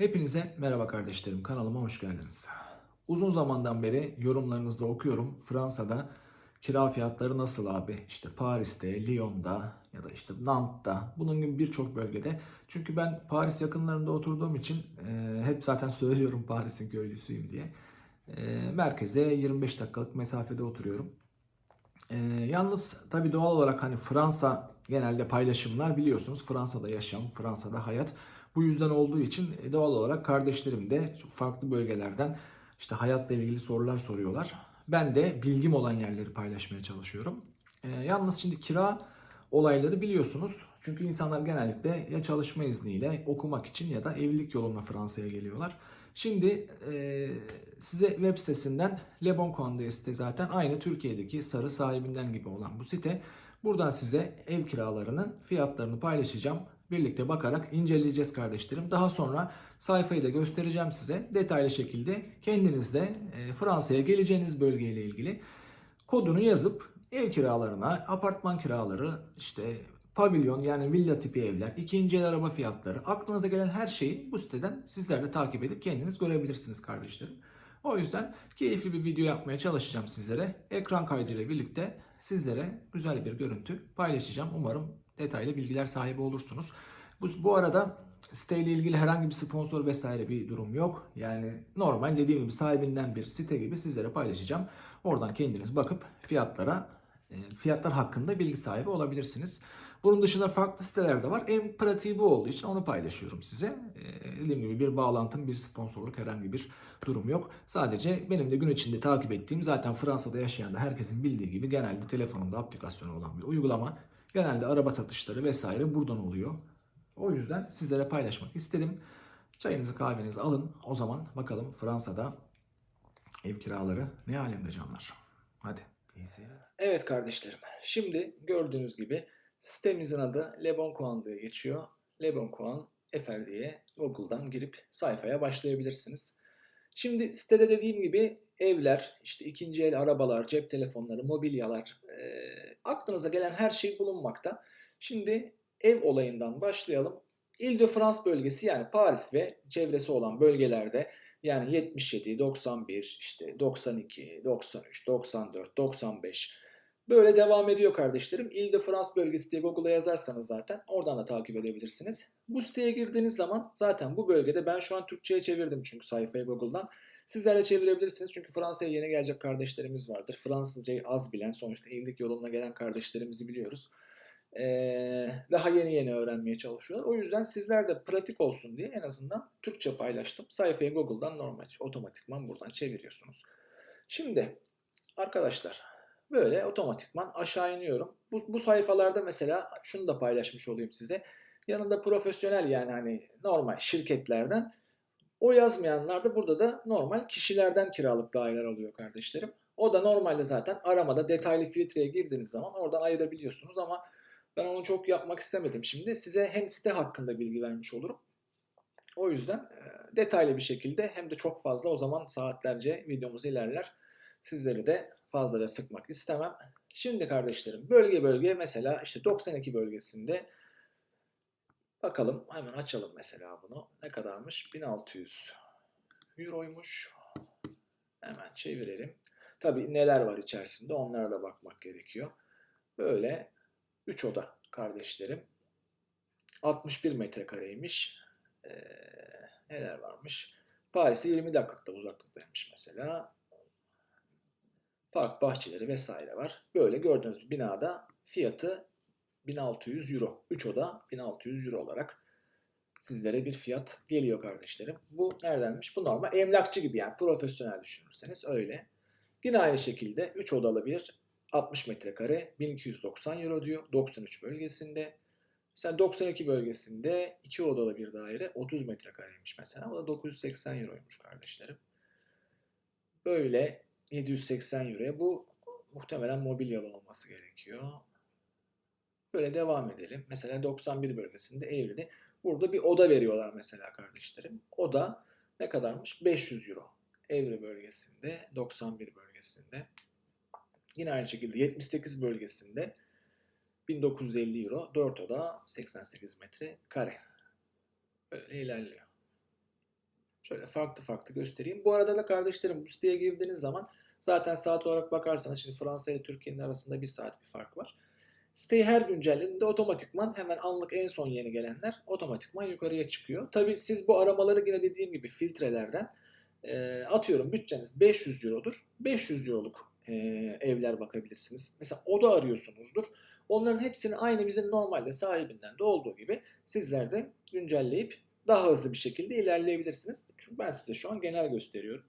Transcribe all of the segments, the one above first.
Hepinize merhaba kardeşlerim. Kanalıma hoş geldiniz. Uzun zamandan beri yorumlarınızda okuyorum. Fransa'da kira fiyatları nasıl abi? İşte Paris'te, Lyon'da ya da işte Nantes'ta bunun gibi birçok bölgede. Çünkü ben Paris yakınlarında oturduğum için e, hep zaten söylüyorum Paris'in köylüsüyüm diye. E, merkeze 25 dakikalık mesafede oturuyorum. E, yalnız tabii doğal olarak hani Fransa genelde paylaşımlar biliyorsunuz. Fransa'da yaşam, Fransa'da hayat. Bu yüzden olduğu için e, doğal olarak kardeşlerim de çok farklı bölgelerden işte hayatla ilgili sorular soruyorlar. Ben de bilgim olan yerleri paylaşmaya çalışıyorum. E, yalnız şimdi kira olayları biliyorsunuz. Çünkü insanlar genellikle ya çalışma izniyle okumak için ya da evlilik yoluna Fransa'ya geliyorlar. Şimdi e, size web sitesinden Le Bon Coin'de site zaten aynı Türkiye'deki sarı sahibinden gibi olan bu site. Buradan size ev kiralarının fiyatlarını paylaşacağım. Birlikte bakarak inceleyeceğiz kardeşlerim. Daha sonra sayfayı da göstereceğim size. Detaylı şekilde kendiniz de e, Fransa'ya geleceğiniz bölgeyle ilgili kodunu yazıp ev kiralarına, apartman kiraları, işte pavilyon yani villa tipi evler, ikinci el araba fiyatları, aklınıza gelen her şeyi bu siteden sizler de takip edip kendiniz görebilirsiniz kardeşlerim. O yüzden keyifli bir video yapmaya çalışacağım sizlere. Ekran kaydıyla birlikte sizlere güzel bir görüntü paylaşacağım. Umarım detaylı bilgiler sahibi olursunuz. Bu, bu arada siteyle ilgili herhangi bir sponsor vesaire bir durum yok. Yani normal dediğim gibi sahibinden bir site gibi sizlere paylaşacağım. Oradan kendiniz bakıp fiyatlara e, fiyatlar hakkında bilgi sahibi olabilirsiniz. Bunun dışında farklı siteler de var. En pratiği bu olduğu için onu paylaşıyorum size. Ee, dediğim gibi bir bağlantım, bir sponsorluk herhangi bir durum yok. Sadece benim de gün içinde takip ettiğim zaten Fransa'da yaşayan da herkesin bildiği gibi genelde telefonumda aplikasyonu olan bir uygulama. Genelde araba satışları vesaire buradan oluyor. O yüzden sizlere paylaşmak istedim. Çayınızı kahvenizi alın. O zaman bakalım Fransa'da ev kiraları ne alemde canlar. Hadi. Evet kardeşlerim. Şimdi gördüğünüz gibi Sitemizin adı Leboncoin diye geçiyor. Leboncoin FR diye Google'dan girip sayfaya başlayabilirsiniz. Şimdi sitede dediğim gibi evler, işte ikinci el arabalar, cep telefonları, mobilyalar, e, aklınıza gelen her şey bulunmakta. Şimdi ev olayından başlayalım. Ile-de-France bölgesi yani Paris ve çevresi olan bölgelerde yani 77, 91, işte 92, 93, 94, 95 Böyle devam ediyor kardeşlerim. Ile-de-France bölgesi diye Google'a yazarsanız zaten oradan da takip edebilirsiniz. Bu siteye girdiğiniz zaman zaten bu bölgede ben şu an Türkçe'ye çevirdim çünkü sayfayı Google'dan. Sizler de çevirebilirsiniz çünkü Fransa'ya yeni gelecek kardeşlerimiz vardır. Fransızcayı az bilen sonuçta evlilik yoluna gelen kardeşlerimizi biliyoruz. Ee, daha yeni yeni öğrenmeye çalışıyorlar. O yüzden sizler de pratik olsun diye en azından Türkçe paylaştım. Sayfayı Google'dan normal otomatikman buradan çeviriyorsunuz. Şimdi arkadaşlar Böyle otomatikman aşağı iniyorum. Bu, bu sayfalarda mesela şunu da paylaşmış olayım size. Yanında profesyonel yani hani normal şirketlerden o yazmayanlar da burada da normal kişilerden kiralık daireler alıyor kardeşlerim. O da normalde zaten aramada detaylı filtreye girdiğiniz zaman oradan ayırabiliyorsunuz ama ben onu çok yapmak istemedim şimdi. Size hem site hakkında bilgi vermiş olurum. O yüzden e, detaylı bir şekilde hem de çok fazla o zaman saatlerce videomuz ilerler. Sizleri de fazla da sıkmak istemem. Şimdi kardeşlerim bölge bölge mesela işte 92 bölgesinde bakalım hemen açalım mesela bunu. Ne kadarmış? 1600 euroymuş. Hemen çevirelim. Tabi neler var içerisinde onlara da bakmak gerekiyor. Böyle 3 oda kardeşlerim. 61 metrekareymiş. Ee, neler varmış? Paris'e 20 dakikada uzaklıktaymış mesela park bahçeleri vesaire var. Böyle gördüğünüz binada fiyatı 1600 euro. 3 oda 1600 euro olarak sizlere bir fiyat geliyor kardeşlerim. Bu neredenmiş? Bu normal emlakçı gibi yani profesyonel düşünürseniz öyle. Yine aynı şekilde 3 odalı bir 60 metrekare 1290 euro diyor 93 bölgesinde. Sen 92 bölgesinde 2 odalı bir daire 30 metrekareymiş mesela. O da 980 euroymuş kardeşlerim. Böyle 780 euroya. Bu muhtemelen mobilyalı olması gerekiyor. Böyle devam edelim. Mesela 91 bölgesinde Evri'de. Burada bir oda veriyorlar mesela kardeşlerim. Oda ne kadarmış? 500 euro. Evri bölgesinde, 91 bölgesinde. Yine aynı şekilde 78 bölgesinde 1950 euro. 4 oda 88 metre kare. Böyle ilerliyor. Şöyle farklı farklı göstereyim. Bu arada da kardeşlerim bu siteye girdiğiniz zaman zaten saat olarak bakarsanız şimdi Fransa ile Türkiye'nin arasında bir saat bir fark var. Siteyi her güncellediğinde otomatikman hemen anlık en son yeni gelenler otomatikman yukarıya çıkıyor. Tabi siz bu aramaları yine dediğim gibi filtrelerden e, atıyorum bütçeniz 500 eurodur. 500 euroluk e, evler bakabilirsiniz. Mesela oda arıyorsunuzdur. Onların hepsini aynı bizim normalde sahibinden de olduğu gibi sizler de güncelleyip daha hızlı bir şekilde ilerleyebilirsiniz. Çünkü ben size şu an genel gösteriyorum.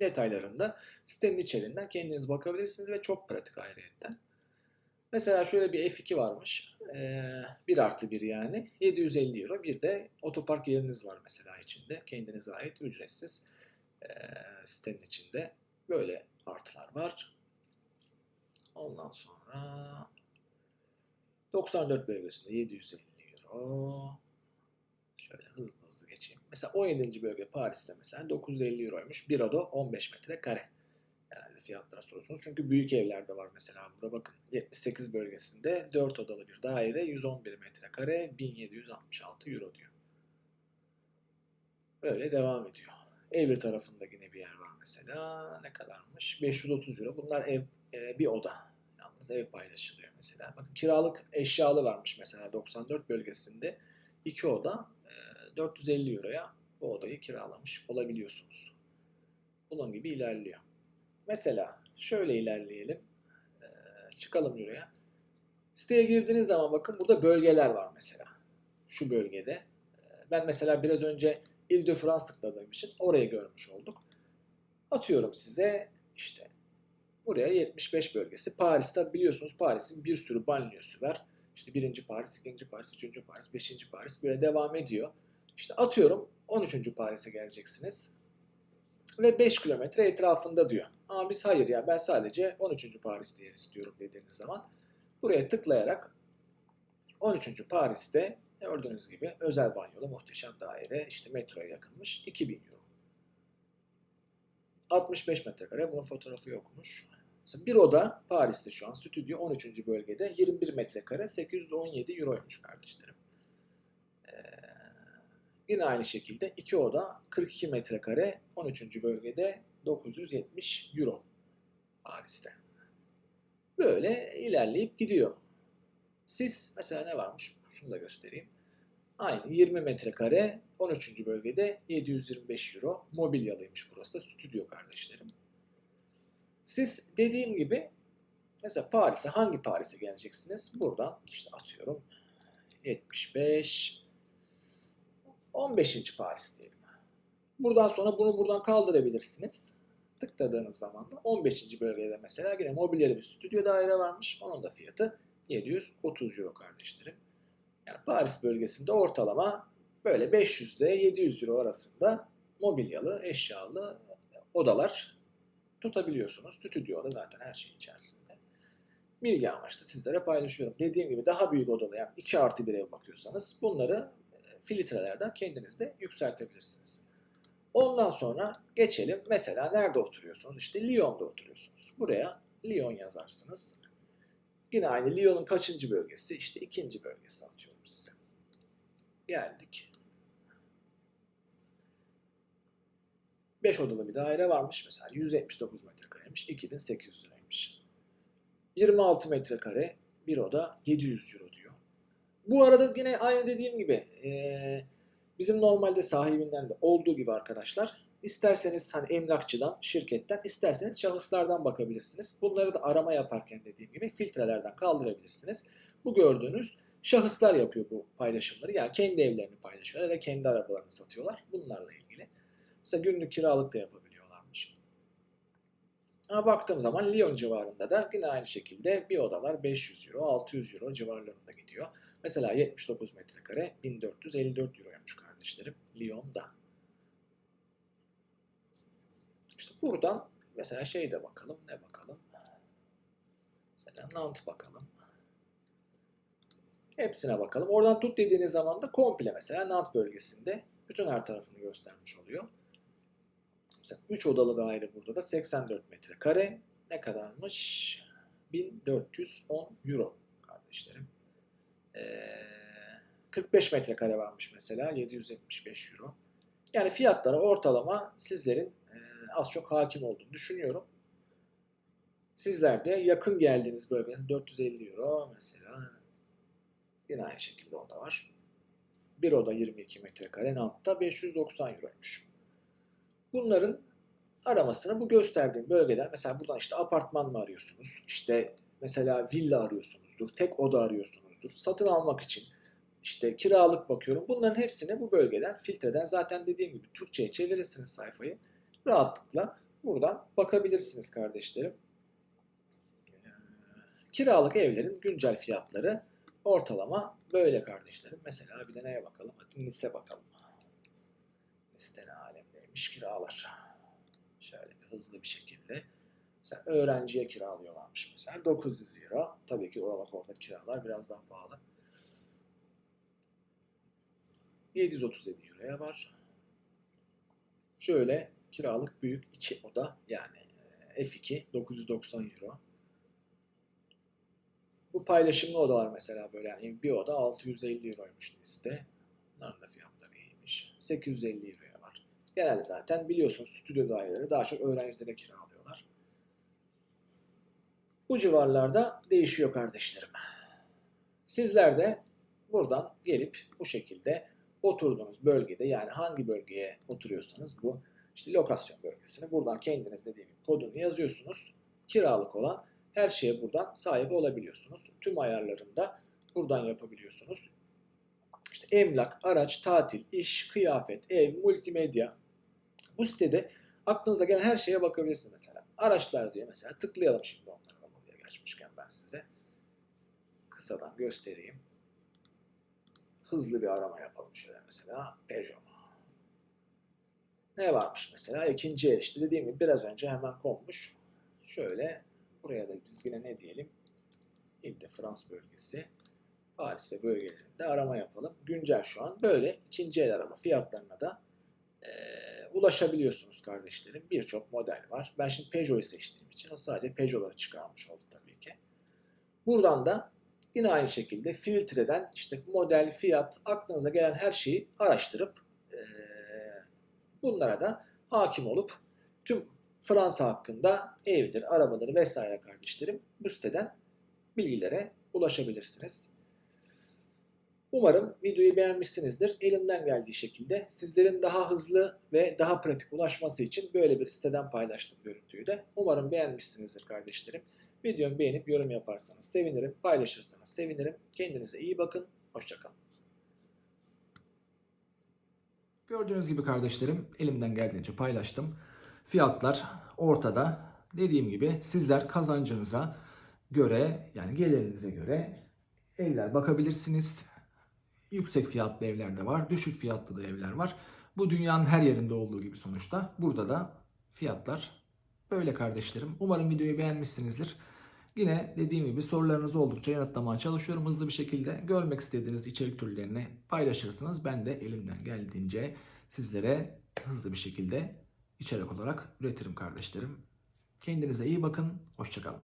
Detaylarında sitenin içeriğinden kendiniz bakabilirsiniz ve çok pratik ayrıyetten. Mesela şöyle bir F2 varmış. Ee, 1 artı 1 yani. 750 euro. Bir de otopark yeriniz var mesela içinde. Kendinize ait ücretsiz ee, sitenin içinde. Böyle artılar var. Ondan sonra 94 bölgesinde 750 euro. Şöyle hızlı hızlı geçeyim. Mesela 17. bölge Paris'te mesela 950 euroymuş. Bir oda 15 metre kare. Genelde fiyatlara soruyorsunuz. Çünkü büyük evlerde var mesela burada bakın. 78 bölgesinde 4 odalı bir daire 111 metrekare 1766 euro diyor. Böyle devam ediyor. Evli tarafında yine bir yer var mesela. Ne kadarmış? 530 euro. Bunlar ev e, bir oda. Yalnız ev paylaşılıyor mesela. Bakın kiralık eşyalı varmış mesela 94 bölgesinde. 2 oda e, 450 euroya bu odayı kiralamış olabiliyorsunuz. Bunun gibi ilerliyor. Mesela şöyle ilerleyelim. Ee, çıkalım yuraya. Siteye girdiğiniz zaman bakın burada bölgeler var mesela. Şu bölgede. Ee, ben mesela biraz önce Ile-de-France tıkladığım için orayı görmüş olduk. Atıyorum size işte buraya 75 bölgesi. Paris'te biliyorsunuz Paris'in bir sürü banliyosu var. İşte birinci Paris, ikinci Paris, üçüncü Paris, beşinci Paris böyle devam ediyor. İşte atıyorum 13. Paris'e geleceksiniz ve 5 kilometre etrafında diyor. Ama biz hayır ya ben sadece 13. Paris'te yer istiyorum dediğiniz zaman buraya tıklayarak 13. Paris'te gördüğünüz gibi özel banyolu muhteşem daire işte metroya yakınmış 2000 euro. 65 metrekare bunun fotoğrafı yokmuş. Mesela bir oda Paris'te şu an stüdyo 13. bölgede 21 metrekare 817 euroymuş kardeşlerim. Ee, Yine aynı şekilde iki oda 42 metrekare 13. bölgede 970 euro Paris'te. Böyle ilerleyip gidiyor. Siz mesela ne varmış? Şunu da göstereyim. Aynı 20 metrekare 13. bölgede 725 euro. Mobilyalıymış burası da stüdyo kardeşlerim. Siz dediğim gibi mesela Paris'e hangi Paris'e geleceksiniz? Buradan işte atıyorum 75 15. Paris diyelim. Buradan sonra bunu buradan kaldırabilirsiniz. Tıkladığınız zaman da 15. bölgede mesela yine mobilyeli bir stüdyo daire varmış. Onun da fiyatı 730 euro kardeşlerim. Yani Paris bölgesinde ortalama böyle 500 ile 700 euro arasında mobilyalı, eşyalı odalar tutabiliyorsunuz. Stüdyoda zaten her şey içerisinde. Bilgi amaçlı sizlere paylaşıyorum. Dediğim gibi daha büyük odalı yani 2 artı bir ev bakıyorsanız bunları filtrelerden kendiniz de yükseltebilirsiniz. Ondan sonra geçelim. Mesela nerede oturuyorsunuz? İşte Lyon'da oturuyorsunuz. Buraya Lyon yazarsınız. Yine aynı Lyon'un kaçıncı bölgesi? İşte ikinci bölgesi atıyorum size. Geldik. 5 odalı bir daire varmış mesela. 179 metrekareymiş. 2800 liraymış. 26 metrekare bir oda 700 euro. Bu arada yine aynı dediğim gibi e, bizim normalde sahibinden de olduğu gibi arkadaşlar isterseniz hani emlakçıdan, şirketten, isterseniz şahıslardan bakabilirsiniz. Bunları da arama yaparken dediğim gibi filtrelerden kaldırabilirsiniz. Bu gördüğünüz şahıslar yapıyor bu paylaşımları. Yani kendi evlerini paylaşıyorlar ya da kendi arabalarını satıyorlar. Bunlarla ilgili. Mesela günlük kiralık da yapabiliyorlarmış. Ama baktığım zaman Lyon civarında da yine aynı şekilde bir odalar 500 euro, 600 euro civarlarında gidiyor. Mesela 79 metrekare 1454 euroymuş kardeşlerim Lyon'da. İşte buradan mesela şey de bakalım ne bakalım. Mesela Nantes bakalım. Hepsine bakalım. Oradan tut dediğiniz zaman da komple mesela Nantes bölgesinde bütün her tarafını göstermiş oluyor. Mesela 3 odalı daire burada da 84 metrekare. Ne kadarmış? 1410 euro kardeşlerim. Ee, 45 metrekare varmış mesela 775 euro. Yani fiyatlara ortalama sizlerin e, az çok hakim olduğunu düşünüyorum. Sizler de yakın geldiğiniz bölgede 450 euro mesela yine aynı şekilde o da var. Bir oda 22 metrekare Nant'ta 590 euroymuş. Bunların aramasını bu gösterdiğim bölgeden mesela buradan işte apartman mı arıyorsunuz? İşte mesela villa arıyorsunuzdur, tek oda arıyorsunuzdur. Satın almak için işte kiralık bakıyorum. Bunların hepsini bu bölgeden filtreden zaten dediğim gibi Türkçe'ye çevirirsiniz sayfayı. Rahatlıkla buradan bakabilirsiniz kardeşlerim. Ee, Kiralık evlerin güncel fiyatları ortalama böyle kardeşlerim. Mesela bir de neye bakalım? Hadi Nice bakalım. Nice ne alemdeymiş kiralar. Şöyle bir hızlı bir şekilde. Mesela öğrenciye kiralıyorlarmış mesela 900 euro. Tabii ki olarak orada kiralar biraz daha pahalı. 737 euroya var. Şöyle kiralık büyük iki oda yani e, F2 990 euro. Bu paylaşımlı odalar mesela böyle yani bir oda 650 euroymuş liste. Bunların da fiyatları iyiymiş. 850 euroya var. Genelde zaten biliyorsunuz stüdyo daireleri daha çok öğrencilere kiralıyorlar. Bu civarlarda değişiyor kardeşlerim. Sizler de buradan gelip bu şekilde oturduğunuz bölgede yani hangi bölgeye oturuyorsanız bu işte lokasyon bölgesini buradan kendiniz dediğim gibi kodunu yazıyorsunuz. Kiralık olan her şeye buradan sahip olabiliyorsunuz. Tüm ayarlarını da buradan yapabiliyorsunuz. İşte emlak, araç, tatil, iş, kıyafet, ev, multimedya. Bu sitede aklınıza gelen her şeye bakabilirsiniz mesela. Araçlar diye mesela tıklayalım şimdi onlara geçmişken ben size. Kısadan göstereyim. Hızlı bir arama yapalım şöyle mesela. Peugeot. Ne varmış mesela? İkinci el işte dediğim gibi biraz önce hemen konmuş. Şöyle buraya da biz yine ne diyelim? İlle Frans bölgesi. Paris ve bölgelerinde arama yapalım. Güncel şu an böyle ikinci el araba fiyatlarına da e, ulaşabiliyorsunuz kardeşlerim. Birçok model var. Ben şimdi Peugeot'u seçtiğim için sadece Peugeot'ları çıkarmış oldu tabii ki. Buradan da yine aynı şekilde filtreden işte model, fiyat, aklınıza gelen her şeyi araştırıp e, bunlara da hakim olup tüm Fransa hakkında evdir, arabaları vesaire kardeşlerim bu siteden bilgilere ulaşabilirsiniz. Umarım videoyu beğenmişsinizdir. Elimden geldiği şekilde sizlerin daha hızlı ve daha pratik ulaşması için böyle bir siteden paylaştım görüntüyü de. Umarım beğenmişsinizdir kardeşlerim. Videomu beğenip yorum yaparsanız sevinirim. Paylaşırsanız sevinirim. Kendinize iyi bakın. Hoşçakalın. Gördüğünüz gibi kardeşlerim elimden geldiğince paylaştım. Fiyatlar ortada. Dediğim gibi sizler kazancınıza göre yani gelirinize göre evler bakabilirsiniz. Yüksek fiyatlı evler de var, düşük fiyatlı da evler var. Bu dünyanın her yerinde olduğu gibi sonuçta. Burada da fiyatlar böyle kardeşlerim. Umarım videoyu beğenmişsinizdir. Yine dediğim gibi sorularınız oldukça yanıtlamaya çalışıyorum hızlı bir şekilde. Görmek istediğiniz içerik türlerini paylaşırsınız. Ben de elimden geldiğince sizlere hızlı bir şekilde içerik olarak üretirim kardeşlerim. Kendinize iyi bakın. Hoşçakalın.